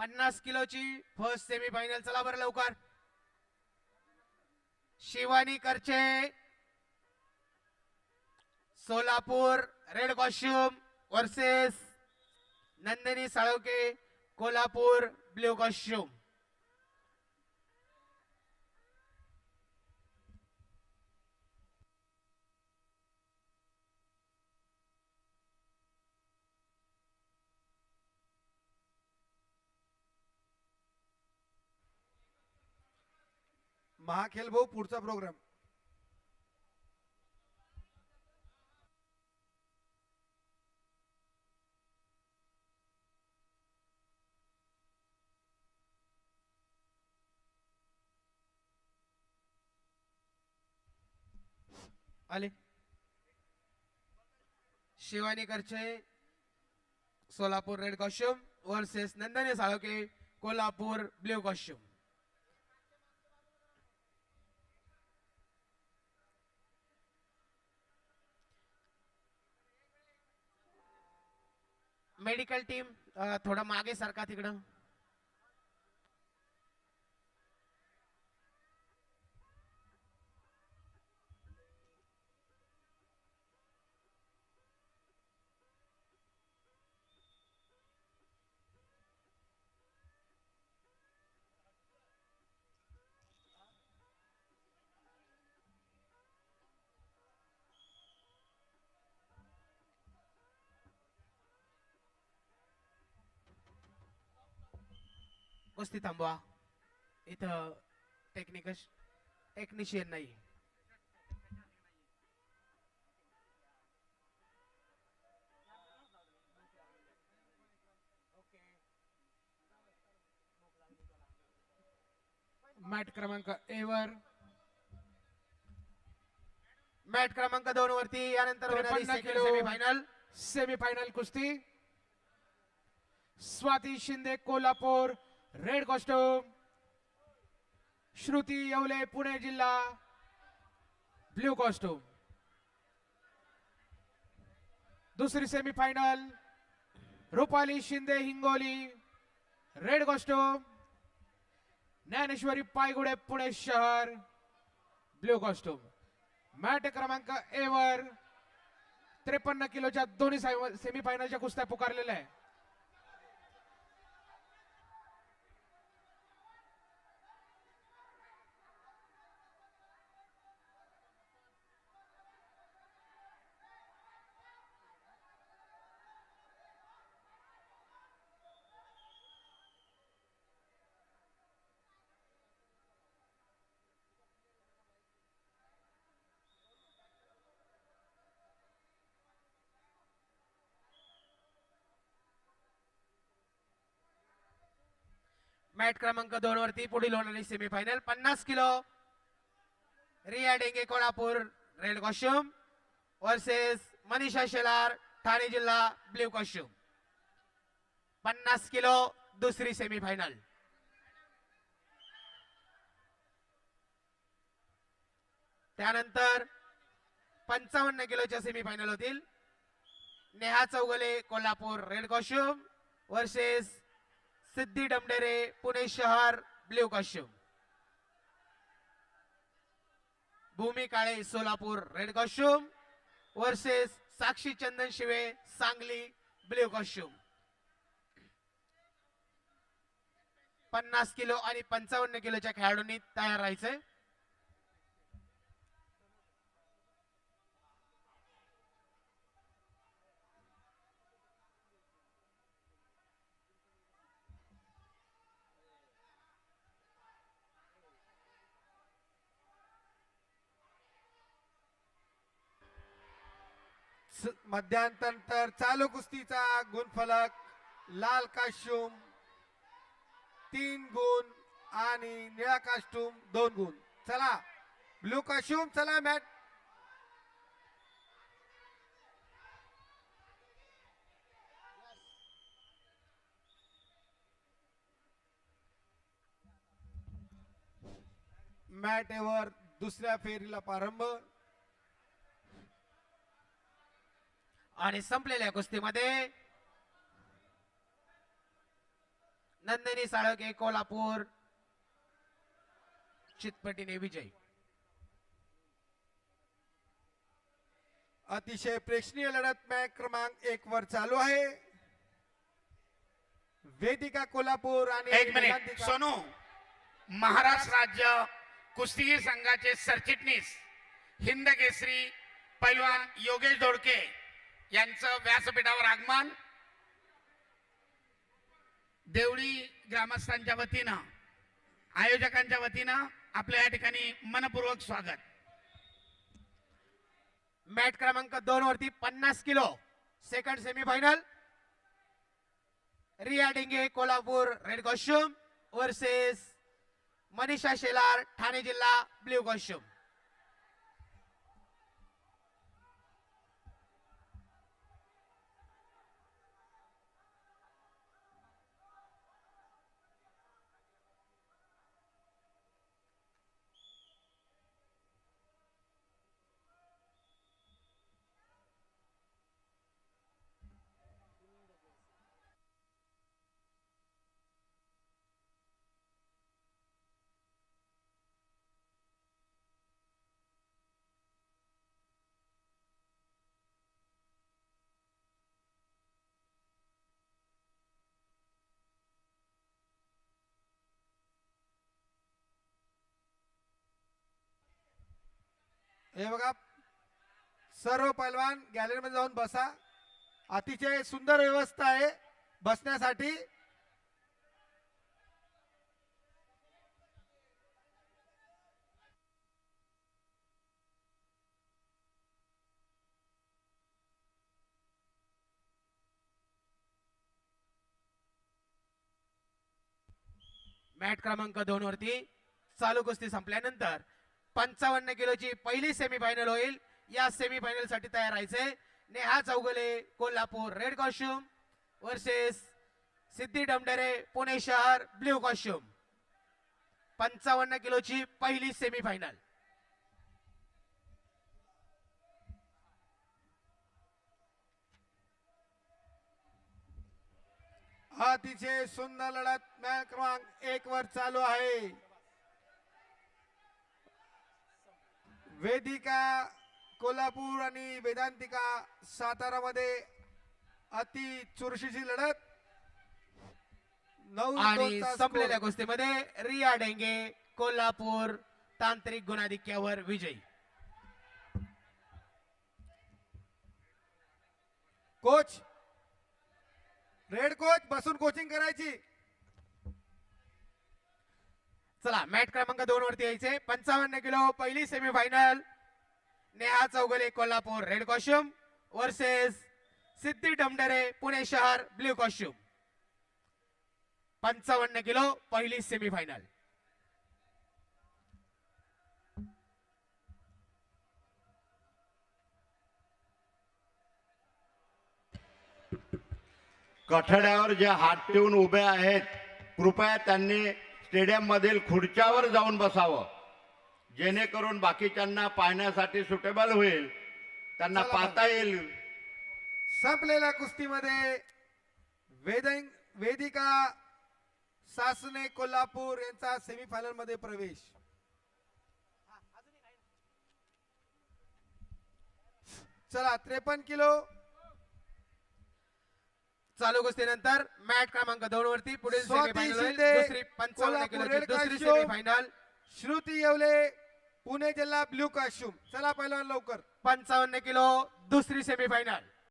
पन्नास किलोची first semifinal चला बरं लवकर. Shivani Karche. Solapur red costume versus Nandini Saloke Kolhapur blue costume महाखेल भाऊ पुढचा प्रोग्राम आले. Shivani Karche Solapur red costume versus Nandane Saloke Kolhapur blue costume medical team थोडं मागे सारखा तिकडं. कुस्ती थांबवा. इथं टेक्निकल टेक्निशियन नाही मॅट क्रमांक ए वर. मॅट क्रमांक दोन वरती यानंतर होणारी 53 सेकंड किलो. सेमीफायनल सेमीफायनल कुस्ती. स्वाती शिंदे कोल्हापूर रेड कॉस्ट्यूम श्रुती येवले पुणे जिल्हा ब्ल्यू कॉस्ट्यूम. दुसरी semifinal Rupali Shinde Hingoli red costume Dnyaneshwari Paygude Pune शहर ब्ल्यू कॉस्ट्यूम. मॅट क्रमांक एवर त्रेपन्न किलोच्या दोन्ही सेमीफायनलच्या कुस्त्या पुकारलेल्या आहे मॅट क्रमांक दोन वरती पुढील होणारी सेमीफायनल पन्नास kilo. Riya Dinge Kolhapur red costume versus Manisha Shelar Thane जिल्हा ब्ल्यू कॉस्ट्युम पन्नास किलो दुसरी सेमीफायनल त्यानंतर पंचावन्न किलोच्या सेमीफायनल होतील. Neha Chougule Kolhapur red costume versus Siddhi Damdere Pune शहर blue costume. Bhumi Kale Solapur red costume. Versus Sakshi Chandan Shive Sangli blue costume. पन्नास kilo आणि पंचावन्न किलोच्या खेळाडूंनी तयार राहायचंय. मध्यांतर चालू कुस्तीचा गुणफलक लाल काश्युम तीन गुण आणि निळा कास्ट्यूम दोन गुण. चला ब्लू काश्युम चला मॅट. मॅटेवर दुसऱ्या फेरीला प्रारंभ. आणि संपलेल्या कुस्तीमध्ये नंदिनी साळके कोल्हापूर चितपटीने विजय. अतिशय प्रेक्षणीय लढत मॅच क्रमांक एक वर चालू आहे. वेदिका कोल्हापूर आणि एक मिनिट. सोनू महाराष्ट्र राज्य कुस्तीगीर संघाचे सरचिटणीस हिंद केसरी पैलवान योगेश दोडके यांचं व्यासपीठावर आगमन. देवळी ग्रामस्थांच्या वतीनं आयोजकांच्या वतीनं आपल्या या ठिकाणी मनपूर्वक स्वागत. मॅट क्रमांक दोन वरती पन्नास kilo second semifinal Riya Dinge Kolhapur red costume versus Manisha Shelar Thane जिल्हा ब्ल्यू कॉस्ट्युम. हे बघा. सर्व पैलवान गॅलरीमध्ये जाऊन बसा. अतिशय सुंदर व्यवस्था आहे बसण्यासाठी. मॅट क्रमांक दोन वरती चालू कुस्ती संपल्यानंतर पंचावन्न किलोची पहिली सेमीफायनल होईल. या सेमीफायनलसाठी तयार राहायचंय Neha Chougule Kolhapur red costume versus Siddhi Damdere Pune शहर ब्ल्यू कॉस्ट्युम पंचावन्न किलोची पहिली सेमीफायनल अतिशय सुंदर लढत मॅच क्रमांक एक वर चालू आहे. वेदिका कोल्हापूर आणि वेदांतिका सातारामध्ये अति चुरशीची लढत. नऊ आणि दोनचा संपलेल्या. कुस्तीमध्ये रिया डेंगे कोल्हापूर तांत्रिक गुणाधिक्यावर विजयी. कोच रेड कोच बसून कोचिंग करायची. चला मॅट क्रमांक दोन वरती यायचे. पंचावन्न किलो पहिली semifinal Neha Chougule Kolhapur red costume versus Siddhi Damdere Pune शहर ब्ल्यू कॉस्ट्युम पंचावन्न किलो पहिली सेमीफायनल कठड्यावर जे हात ठेवून उभे आहेत कृपया त्यांनी स्टेडियम मधील खुर्च्यावर जाऊन बसावं. जेणेकरून बाकीच्यांना पाहण्यासाठी सुटेबल होईल. त्यांना चला पाहता येईल. संपलेल्या कुस्तीमध्ये वेदं वेदिका सासने कोल्हापूर यांचा सेमीफायनलमध्ये प्रवेश. चला त्रेपन्न किलो. चालू कुस्तीनंतर मॅट क्रमांक दोन वरती पुढील दुसरी पंचावन्न किलोची दुसरी. सेमीफायनल श्रुती येवले पुणे जिल्हा ब्ल्यू कॉस्ट्युम चला पहिलवान लवकर. पंचावन्न किलो दुसरी सेमीफायनल